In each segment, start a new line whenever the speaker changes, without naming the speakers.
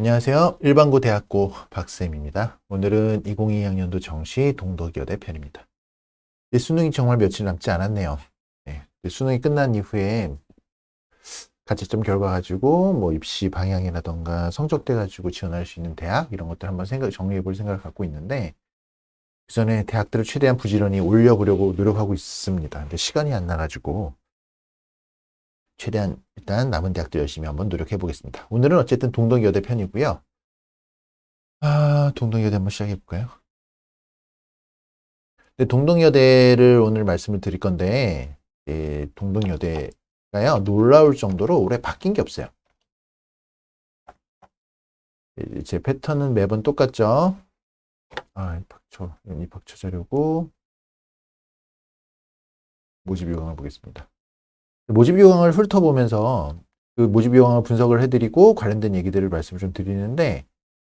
안녕하세요. 일반고 대학고 박쌤입니다. 오늘은 2022학년도 정시 동덕여대 편입니다. 네, 수능이 정말 며칠 남지 않았네요. 네, 수능이 끝난 이후에 가채점 결과 가지고 뭐 입시 방향이라던가 성적대 가지고 지원할 수 있는 대학 이런 것들 한번 생각 정리해 볼 생각을 갖고 있는데 그 전에 대학들을 최대한 부지런히 올려보려고 노력하고 있습니다. 근데 시간이 안 나가지고 최대한 일단 남은 대학들 열심히 한번 노력해 보겠습니다. 오늘은 어쨌든 동덕여대 편이고요. 아, 동덕여대 한번 시작해 볼까요? 네, 동덕여대를 오늘 말씀을 드릴 건데, 예, 동덕여대가요, 놀라울 정도로 올해 바뀐 게 없어요. 예, 제 패턴은 매번 똑같죠? 아, 이 박초 자료고, 모집 요강을 보겠습니다. 모집 요강을 훑어보면서 그 모집 요강을 분석을 해드리고 관련된 얘기들을 말씀을 좀 드리는데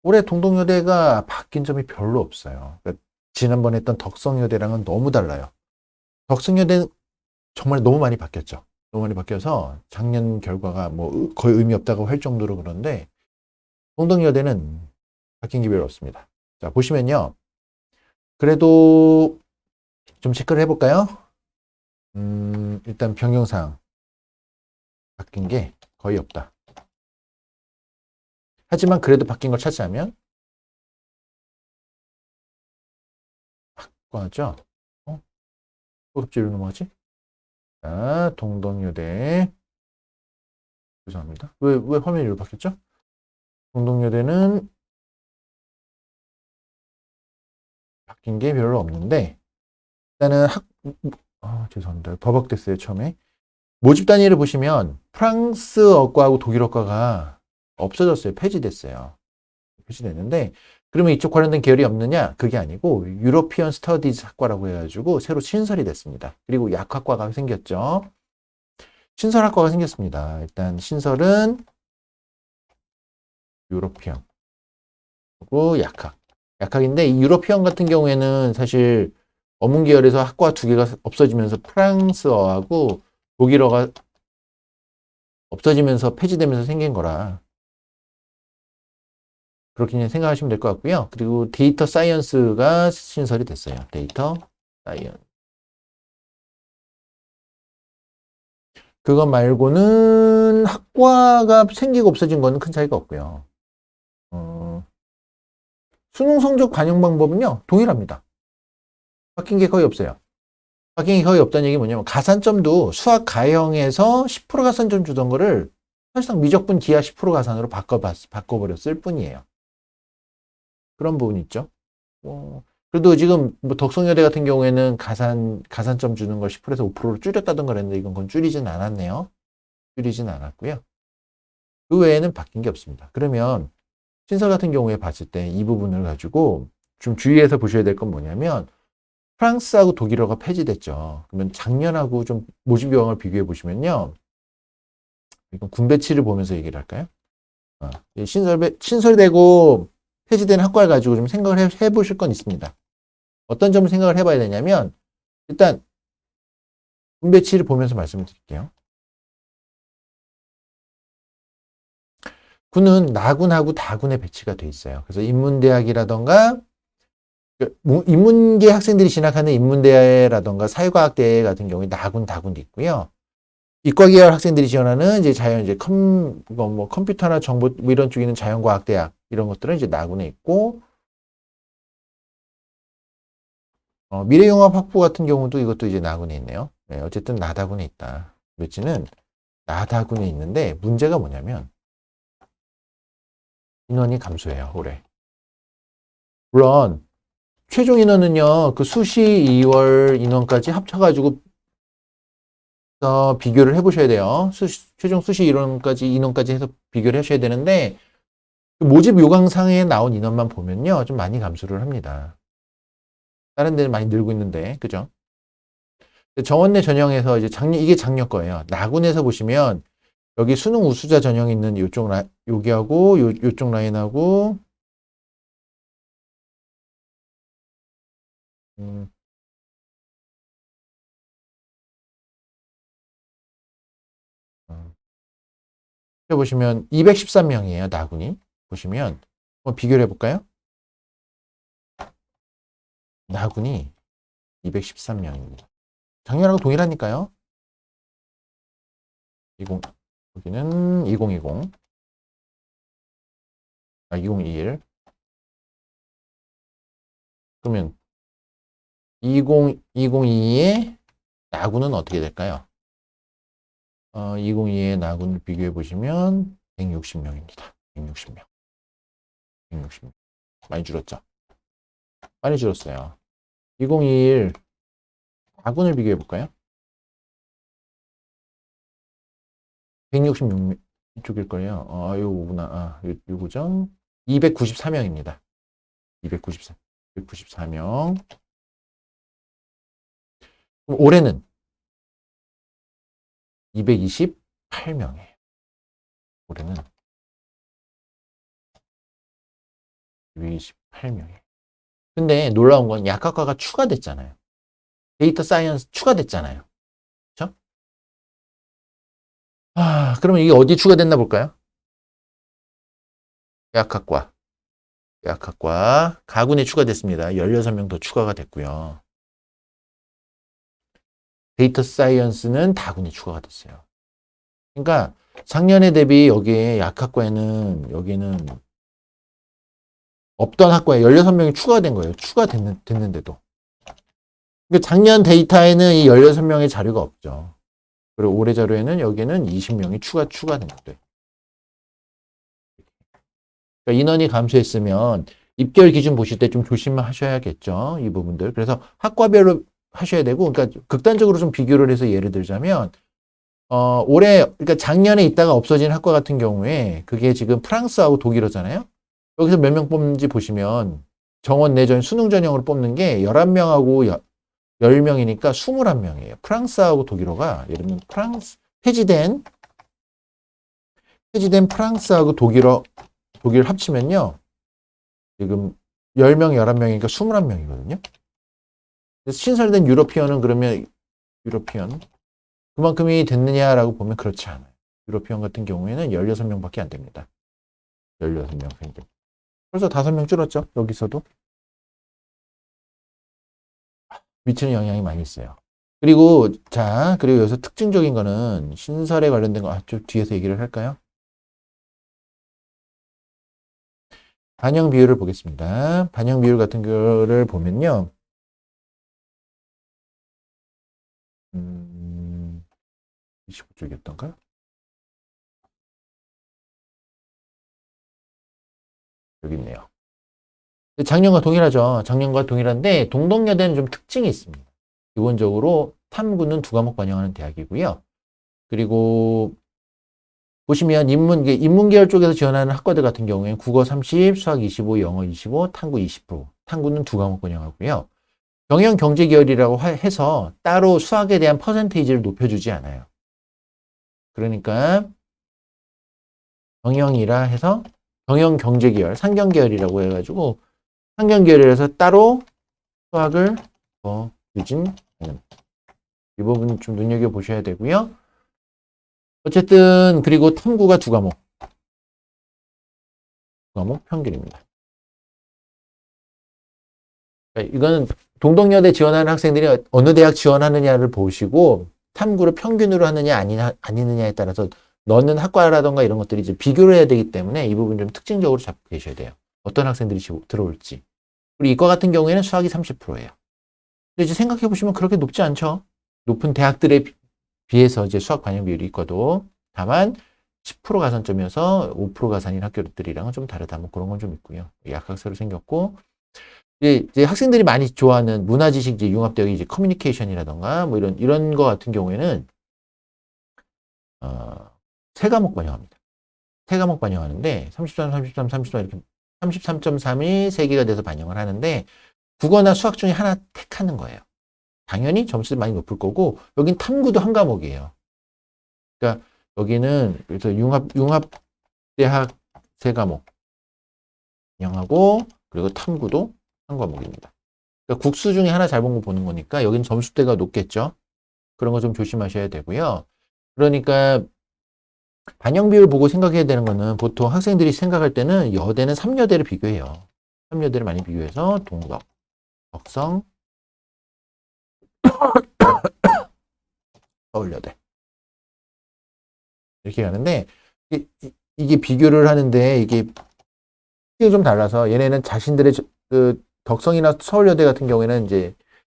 올해 동덕여대가 바뀐 점이 별로 없어요. 그러니까 지난번에 했던 덕성여대랑은 너무 달라요. 덕성여대는 정말 너무 많이 바뀌었죠. 너무 많이 바뀌어서 작년 결과가 뭐 거의 의미 없다고 할 정도로 그런데 동덕여대는 바뀐 게 별로 없습니다. 자 보시면요. 그래도 좀 체크를 해볼까요? 음, 일단 변경사항 바뀐 게 거의 없다. 하지만 그래도 바뀐 걸 찾자면 바꿔죠. 어? 고급지로 넘어가지? 자, 동덕여대 죄송합니다. 왜, 왜 화면이 이렇게 바뀌었죠? 동덕여대는 바뀐 게 별로 없는데 일단은 학 아, 죄송합니다. 버벅됐어요, 처음에. 모집 단위를 보시면 프랑스어과하고 독일어과가 없어졌어요. 폐지됐어요. 폐지됐는데 그러면 이쪽 관련된 계열이 없느냐? 그게 아니고 유로피언 스터디즈 학과라고 해가지고 새로 신설이 됐습니다. 그리고 약학과가 생겼죠. 신설학과가 생겼습니다. 일단 신설은 유로피언 그리고 약학. 약학인데 이 유로피언 같은 경우에는 사실 어문 계열에서 학과 두 개가 없어지면서 프랑스어하고 독일어가 없어지면서 폐지되면서 생긴 거라 그렇게 생각하시면 될 것 같고요. 그리고 데이터 사이언스가 신설이 됐어요. 데이터 사이언스. 그거 말고는 학과가 생기고 없어진 거는 큰 차이가 없고요. 어, 수능 성적 반영 방법은요, 동일합니다. 바뀐 게 거의 없어요. 게 거의 없다는 얘기 뭐냐면 가산점도 수학 가형에서 10% 가산점 주던 거를 사실상 미적분 기하 10% 가산으로 바꿔봤, 바꿔버렸을 뿐이에요. 그런 부분이 있죠. 뭐, 그래도 지금 뭐 덕성여대 같은 경우에는 가산, 가산점 주는 걸 10%에서 5%로 줄였다던 거랬는데 이건 건 줄이진 않았네요. 줄이진 않았고요. 그 외에는 바뀐 게 없습니다. 그러면 신설 같은 경우에 봤을 때 이 부분을 가지고 좀 주의해서 보셔야 될 건 뭐냐면 프랑스하고 독일어가 폐지됐죠. 그러면 작년하고 좀 모집 요강을 비교해 보시면요. 이건 군배치를 보면서 얘기를 할까요? 어, 신설, 신설되고 폐지된 학과를 가지고 좀 생각을 해, 해 보실 건 있습니다. 어떤 점을 생각을 해봐야 되냐면, 일단, 군배치를 보면서 말씀을 드릴게요. 군은 나군하고 다군에 배치가 돼 있어요. 그래서 인문대학이라던가 그 인문계 학생들이 진학하는 인문대라던가 사회과학대 같은 경우에 나군 다군도 있고요. 이과 계열 학생들이 지원하는 이제 자연 이제 컴, 뭐 컴퓨터나 정보 뭐 이런 쪽에 있는 자연과학대학 이런 것들은 이제 나군에 있고 어, 미래융합 학부 같은 경우도 이것도 이제 나군에 있네요. 네, 어쨌든 나다군에 있다. 묘지는 나다군에 있는데 문제가 뭐냐면 인원이 감소해요 올해. 물론 최종 인원은요, 그 수시 2월 인원까지 합쳐가지고 어, 비교를 해보셔야 돼요. 수시, 최종 수시 인원까지 인원까지 해서 비교를 하셔야 되는데 그 모집 요강상에 나온 인원만 보면요, 좀 많이 감소를 합니다. 다른 데는 많이 늘고 있는데, 그죠? 정원내 전형에서 이제 작년 이게 작년 거예요. 나군에서 보시면 여기 수능 우수자 전형 있는 요쪽 라 여기하고 요 요쪽 라인하고 음. 어. 보시면 213명이에요, 나군이. 보시면 한번 비교를 해볼까요? 나군이 213명입니다. 작년하고 동일하니까요. 20, 여기는 2020, 아, 2021. 그러면 20, 2022의 나군은 어떻게 될까요? 어, 2022의 나군을 비교해 보시면 160명입니다. 160명. 160명. 많이 줄었죠? 많이 줄었어요. 2021 나군을 비교해 볼까요? 166명 이쪽일 거예요. 아, 요거구나. 아, 요, 요거죠? 294명입니다. 294, 294명. 올해는 228명이에요. 올해는 228명이에요. 근데 놀라운 건 약학과가 추가됐잖아요. 데이터 사이언스 추가됐잖아요. 그렇죠? 아, 그러면 이게 어디 추가됐나 볼까요? 약학과. 약학과 가군에 추가됐습니다. 16명 더 추가가 됐고요. 데이터 사이언스는 다군이 추가가 됐어요. 그러니까 작년에 대비 여기에 약학과에는 여기는 없던 학과에 16명이 추가된 거예요. 추가됐는데도. 그러니까 작년 데이터에는 이 16명의 자료가 없죠. 그리고 올해 자료에는 여기는 20명이 추가, 추가된 거예요. 그러니까 인원이 감소했으면 입결 기준 보실 때 좀 조심하셔야겠죠. 이 부분들. 그래서 학과별로 하셔야 되고, 그러니까 극단적으로 좀 비교를 해서 예를 들자면, 어, 올해, 그러니까 작년에 있다가 없어진 학과 같은 경우에 그게 지금 프랑스하고 독일어잖아요. 여기서 몇 명 뽑는지 보시면 정원 내전 수능 전형으로 뽑는 게 11명하고 10명이니까 21명이에요. 프랑스하고 독일어가 예를 들면 프랑스 폐지된 폐지된 프랑스하고 독일어 독일 합치면요. 지금 10명, 11명이니까 21명이거든요. 신설된 유로피언은 그러면 유로피언 그만큼이 됐느냐라고 보면 그렇지 않아요. 유로피언 같은 경우에는 16명밖에 안 됩니다. 16명 생깁니다. 벌써 5명 줄었죠. 여기서도. 미치는 영향이 많이 있어요. 그리고 자, 그리고 여기서 특징적인 거는 신설에 관련된 거, 아, 좀 뒤에서 얘기를 할까요? 반영 비율을 보겠습니다. 반영 비율 같은 거를 보면요. 25쪽이었던가? 여기 있네요. 작년과 동일하죠. 작년과 동일한데 동덕여대는 좀 특징이 있습니다. 기본적으로 탐구는 두 과목 반영하는 대학이고요. 그리고 보시면 인문, 인문 계열 쪽에서 지원하는 학과들 같은 경우에는 국어 30, 수학 25, 영어 25, 탐구 20%. 탐구는 두 과목 반영하고요. 경영 경제 계열이라고 해서 따로 수학에 대한 퍼센테이지를 높여주지 않아요. 그러니까 경영이라 해서 경영 경제 계열, 상경 계열이라고 해가지고 상경 계열에서 따로 수학을 더 유진하는 이 부분 좀 눈여겨 보셔야 되고요. 어쨌든 그리고 탐구가 두 과목, 두 과목 평균입니다. 그러니까 이거는 동덕여대 지원하는 학생들이 어느 대학 지원하느냐를 보시고 탐구를 평균으로 하느냐 아니냐, 아니느냐에 따라서 넣는 학과라던가 이런 것들이 이제 비교를 해야 되기 때문에 이 부분 좀 특징적으로 잡고 계셔야 돼요. 어떤 학생들이 들어올지. 그리고 이과 같은 경우에는 수학이 30%예요. 근데 이제 생각해 보시면 그렇게 높지 않죠. 높은 대학들에 비해서 이제 수학 반영 비율이 있거도 다만 10% 가산점이어서 5% 가산인 학교들이랑은 좀 다르다. 뭐 그런 건 좀 있고요. 약학서로 생겼고 이제, 이제 학생들이 많이 좋아하는 문화지식 이제 융합대학이 이제 커뮤니케이션이라던가 뭐 이런 이런 거 같은 경우에는 어, 세 과목 반영합니다. 세 과목 반영하는데 33, 33, 33 이렇게 33.3이 세 개가 돼서 반영을 하는데 국어나 수학 중에 하나 택하는 거예요. 당연히 점수를 많이 높을 거고 여긴 탐구도 한 과목이에요. 그러니까 여기는 그래서 융합 융합 대학 세 과목 반영하고 그리고 탐구도 한 과목입니다. 그러니까 국수 중에 하나 잘 본 거 보는 거니까 여기는 점수대가 높겠죠. 그런 거 좀 조심하셔야 되고요. 그러니까 반영 비율 보고 생각해야 되는 거는 보통 학생들이 생각할 때는 여대는 3여대를 비교해요. 3여대를 많이 비교해서 동덕, 덕성, 서울여대. 이렇게 가는데 이- 이- 이게 비교를 하는데 이게 좀 달라서 얘네는 자신들의 저- 그 덕성이나 서울여대 같은 경우에는 이제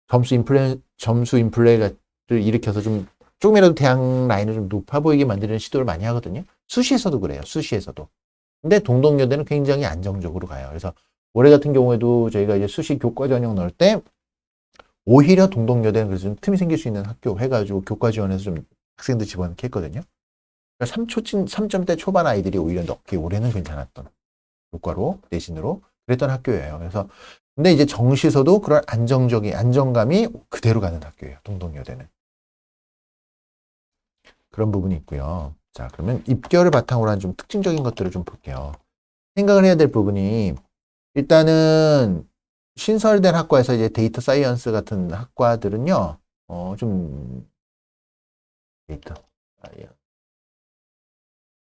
점수 인플레 점수 인플레를 일으켜서 좀 조금이라도 대학 라인을 좀 높아 보이게 만드는 시도를 많이 하거든요. 수시에서도 그래요. 수시에서도. 근데 동덕여대는 굉장히 안정적으로 가요. 그래서 올해 같은 경우에도 저희가 이제 수시 교과 전형 넣을 때 오히려 동덕여대는 그래서 좀 틈이 생길 수 있는 학교 해가지고 교과 지원해서 좀 학생들 집어넣게 했거든요. 그러니까 3초, 3점대 초반 아이들이 오히려 넣기 올해는 괜찮았던 교과로 내신으로 그랬던 학교예요. 그래서 근데 이제 정시에서도 그런 안정적인 안정감이 그대로 가는 학교예요. 동덕여대는. 그런 부분이 있고요. 자, 그러면 입결을 바탕으로 한 좀 특징적인 것들을 좀 볼게요. 생각을 해야 될 부분이 일단은 신설된 학과에서 이제 데이터 사이언스 같은 학과들은요, 어, 좀 데이터 사이언스.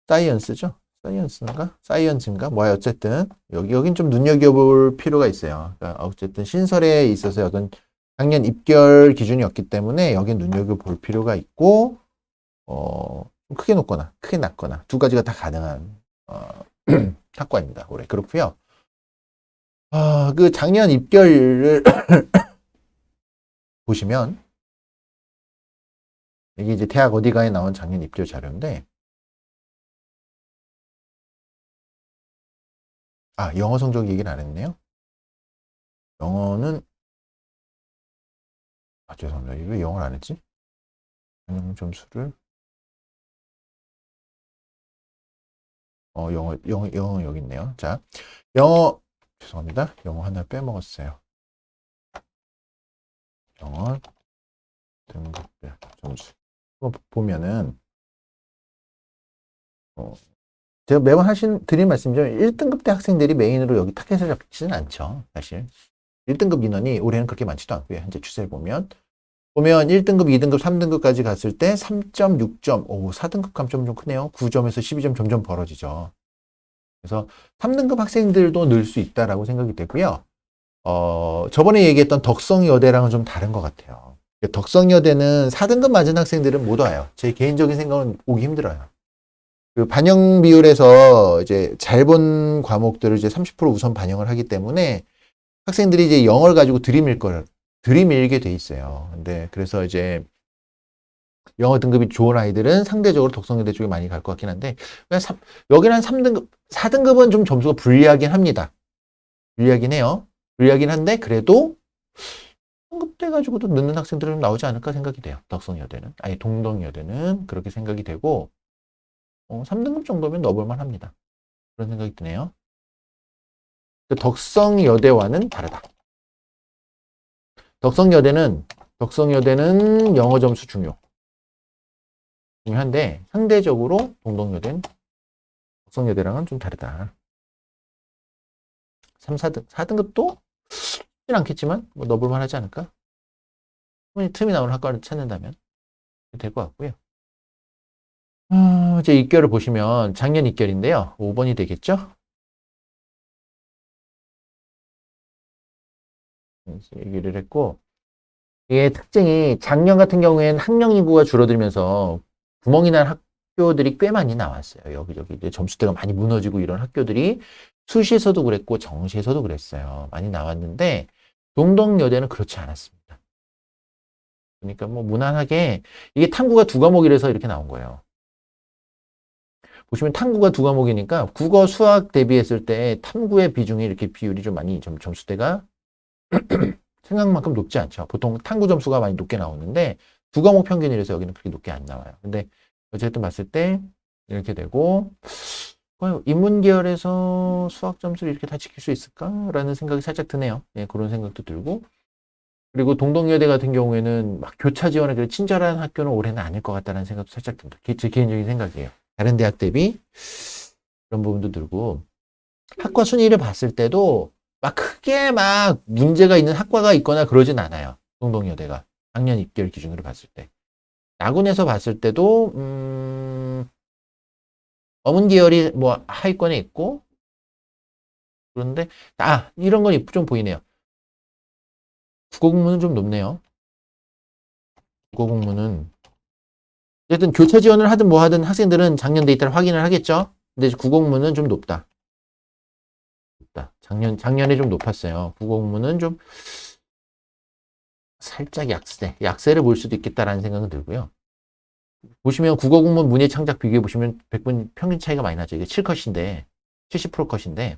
사이언스죠? 사이언스인가? 사이언스인가? 뭐야, 어쨌든, 여기, 여긴 좀 눈여겨볼 필요가 있어요. 그러니까 어쨌든 신설에 있어서 어떤 작년 입결 기준이 없기 때문에 여긴 눈여겨볼 필요가 있고, 어, 좀 크게 높거나, 크게 낮거나, 두 가지가 다 가능한, 어, 학과입니다. 올해. 그렇고요 아, 그 작년 입결을 보시면, 이게 이제 대학 어디가에 나온 작년 입결 자료인데, 아, 영어 성적 얘기를 안 했네요. 영어는, 아, 죄송합니다. 왜 영어를 안 했지? 전형 점수를, 어, 영어, 영어, 영어 여기 있네요. 자, 영어, 죄송합니다. 영어 하나 빼먹었어요. 영어 등급별 점수. 보면은, 어, 제가 매번 하신, 드린 말씀이죠. 1등급 대 학생들이 메인으로 여기 타겟을 잡지는 않죠. 사실. 1등급 인원이 올해는 그렇게 많지도 않고요. 현재 추세를 보면. 보면 1등급, 2등급, 3등급까지 갔을 때 3점, 6점, 오, 4등급 감점 좀 크네요. 9점에서 12점 점점 벌어지죠. 그래서 3등급 학생들도 늘 수 있다라고 생각이 되고요. 어, 저번에 얘기했던 덕성여대랑은 좀 다른 것 같아요. 덕성여대는 4등급 맞은 학생들은 못 와요. 제 개인적인 생각은 오기 힘들어요. 그 반영 비율에서 이제 잘 본 과목들을 이제 30% 우선 반영을 하기 때문에 학생들이 이제 영어를 가지고 들이밀 걸 들이밀게 돼 있어요. 근데 그래서 이제 영어 등급이 좋은 아이들은 상대적으로 덕성여대 쪽에 많이 갈 것 같긴 한데 여기는 한 3등급, 4등급은 좀 점수가 불리하긴 합니다. 불리하긴 해요. 불리하긴 한데 그래도 등급 돼 가지고도 넣는 학생들은 좀 나오지 않을까 생각이 돼요. 덕성여대는 아니 동덕여대는 그렇게 생각이 되고 어, 3등급 정도면 넣어볼만 합니다. 그런 생각이 드네요. 덕성 여대와는 다르다. 덕성 여대는 덕성 여대는 영어 점수 중요. 중요한데 상대적으로 동덕여대는 덕성 여대랑은 좀 다르다. 3, 4등, 4등급도 쉽진 않겠지만 뭐 넣어볼만 하지 않을까? 틈이 나오는 학과를 찾는다면 될 것 같고요. 어, 이제 입결을 보시면 작년 입결인데요. 5번이 되겠죠? 얘기를 했고 이게 특징이 작년 같은 경우에는 학령 인구가 줄어들면서 구멍이 난 학교들이 꽤 많이 나왔어요. 여기저기 이제 점수대가 많이 무너지고 이런 학교들이 수시에서도 그랬고 정시에서도 그랬어요. 많이 나왔는데 동덕여대는 그렇지 않았습니다. 그러니까 뭐 무난하게 이게 탐구가 두 과목이라서 이렇게 나온 거예요. 보시면 탐구가 두 과목이니까 국어, 수학 대비했을 때 탐구의 비중이 이렇게 비율이 좀 많이 점, 점수대가 생각만큼 높지 않죠. 보통 탐구 점수가 많이 높게 나오는데 두 과목 평균이라서 여기는 그렇게 높게 안 나와요. 근데 어쨌든 봤을 때 이렇게 되고 인문 계열에서 수학 점수를 이렇게 다 지킬 수 있을까라는 생각이 살짝 드네요. 예, 그런 생각도 들고 그리고 동덕여대 같은 경우에는 막 교차 지원에 그래 친절한 학교는 올해는 아닐 것 같다는 생각도 살짝 듭니다. 개- 제 개인적인 생각이에요. 다른 대학 대비 그런 부분도 들고 학과 순위를 봤을 때도 막 크게 막 문제가 있는 학과가 있거나 그러진 않아요. 동덕여대가 작년 입결 기준으로 봤을 때 나군에서 봤을 때도 음, 어문 계열이 뭐 하위권에 있고 그런데 아 이런 건 좀 보이네요. 국어 공무는 좀 높네요. 국어 공무는 어쨌든 교차 지원을 하든 뭐 하든 학생들은 작년 데이터를 확인을 하겠죠. 근데 공무는 좀 높다. 높다. 작년 작년에 좀 높았어요. 공무는 좀 살짝 약세, 약세를 볼 수도 있겠다라는 생각은 들고요. 보시면 국어 공무원 문예 창작 비교해 보시면 100분 평균 차이가 많이 나죠. 이게 7컷인데 70% 컷인데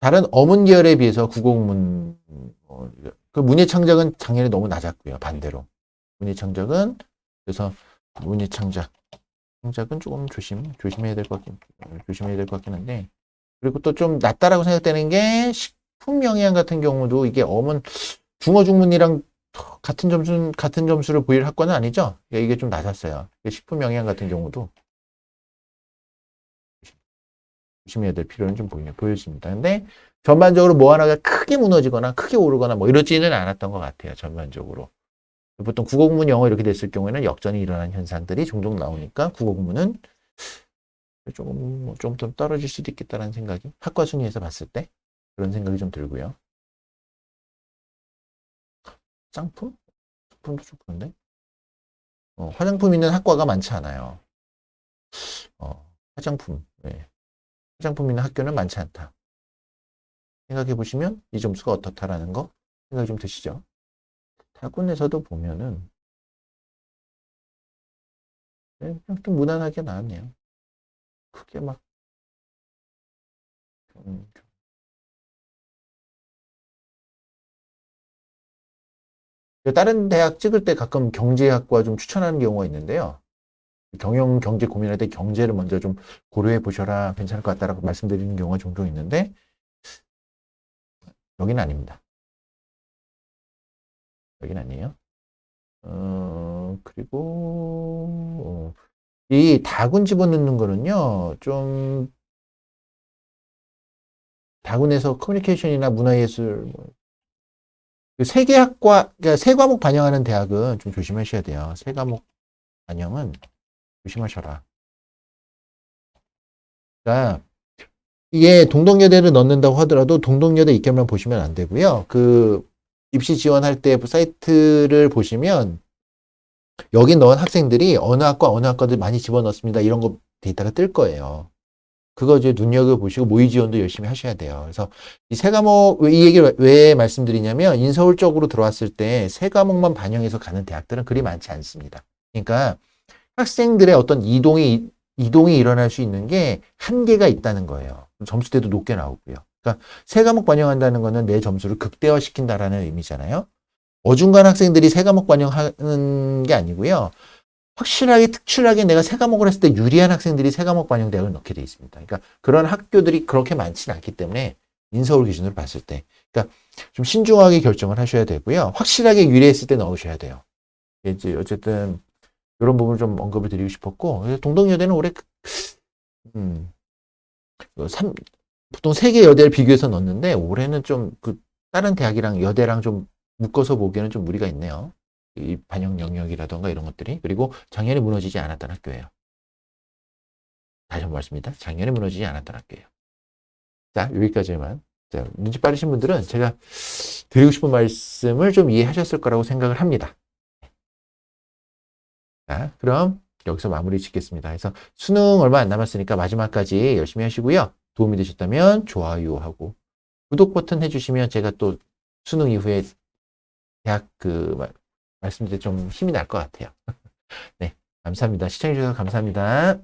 다른 어문 계열에 비해서 국어 공문 어, 그 문예 창작은 작년에 너무 낮았고요. 반대로 문예 창작은 그래서 문예 창작 창작은 조금 조심 조심해야 될 것 같긴 조심해야 될 것 같긴 한데 그리고 또 좀 낮다라고 생각되는 게 식품 영양 같은 경우도 이게 어문 중어 중문이랑 같은 점수 같은 점수를 보일 학과는 아니죠. 이게 좀 낮았어요. 식품 영양 같은 경우도 조심해야 될 필요는 좀 보이네 보여집니다. 근데 전반적으로 뭐 하나가 크게 무너지거나 크게 오르거나 뭐 이러지는 않았던 것 같아요. 전반적으로. 보통 국어 공문 영어 이렇게 됐을 경우에는 역전이 일어나는 현상들이 종종 나오니까 국어 공문은 조금 뭐 좀더 떨어질 수도 있겠다는 생각이 학과 순위에서 봤을 때 그런 생각이 좀 들고요. 화장품도 좀 그런데? 어, 화장품 있는 학과가 많지 않아요. 어, 화장품, 네. 화장품 있는 학교는 많지 않다. 생각해 보시면 이 점수가 어떻다라는 거 생각이 좀 드시죠? 대학원에서도 보면은 네, 그냥 좀 무난하게 나왔네요. 크게 막 음, 다른 대학 찍을 때 가끔 경제학과 좀 추천하는 경우가 있는데요. 경영 경제 고민할 때 경제를 먼저 좀 고려해 보셔라 괜찮을 것 같다라고 말씀드리는 경우가 종종 있는데 여기는 아닙니다. 여기는 아니에요. 어, 그리고 어, 이 다군 집어넣는 거는요 좀 다군에서 커뮤니케이션이나 문화예술 뭐, 그 세계학과 그러니까 세 과목 반영하는 대학은 좀 조심하셔야 돼요. 세 과목 반영은 조심하셔라. 그러니까 이게 동덕여대를 넣는다고 하더라도 동덕여대 입결만 보시면 안 되고요. 그 입시 지원할 때 사이트를 보시면 여기 넣은 학생들이 어느 학과 어느 학과들 많이 집어넣습니다. 이런 거 데이터가 뜰 거예요. 그거 이제 눈여겨보시고 모의 지원도 열심히 하셔야 돼요. 그래서 이 세 과목, 이 얘기를 왜 말씀드리냐면 인서울 쪽으로 들어왔을 때 세 과목만 반영해서 가는 대학들은 그리 많지 않습니다. 그러니까 학생들의 어떤 이동이, 이동이 일어날 수 있는 게 한계가 있다는 거예요. 점수대도 높게 나오고요. 그러니까 세 과목 반영한다는 거는 내 점수를 극대화시킨다라는 의미잖아요. 어중간 학생들이 세 과목 반영하는 게 아니고요. 확실하게 특출하게 내가 세 과목을 했을 때 유리한 학생들이 세 과목 반영 대학을 넣게 돼 있습니다. 그러니까 그런 학교들이 그렇게 많지는 않기 때문에 인서울 기준으로 봤을 때, 그러니까 좀 신중하게 결정을 하셔야 되고요. 확실하게 유리했을 때 넣으셔야 돼요. 이제 어쨌든 이런 부분을 좀 언급을 드리고 싶었고 동덕여대는 올해 음, 3, 보통 세개 여대를 비교해서 넣었는데 올해는 좀 그 다른 대학이랑 여대랑 좀 묶어서 보기에는 좀 무리가 있네요. 이 반영 영역이라던가 이런 것들이 그리고 작년에 무너지지 않았던 학교예요. 다시 한번 말씀입니다. 작년에 무너지지 않았던 학교예요. 자 여기까지만. 자, 눈치 빠르신 분들은 제가 드리고 싶은 말씀을 좀 이해하셨을 거라고 생각을 합니다. 자, 그럼 여기서 마무리 짓겠습니다. 그래서 수능 얼마 안 남았으니까 마지막까지 열심히 하시고요. 도움이 되셨다면 좋아요하고 구독 버튼 해주시면 제가 또 수능 이후에 대학 그 말씀드릴 좀 힘이 날 것 같아요. 네, 감사합니다. 시청해주셔서 감사합니다.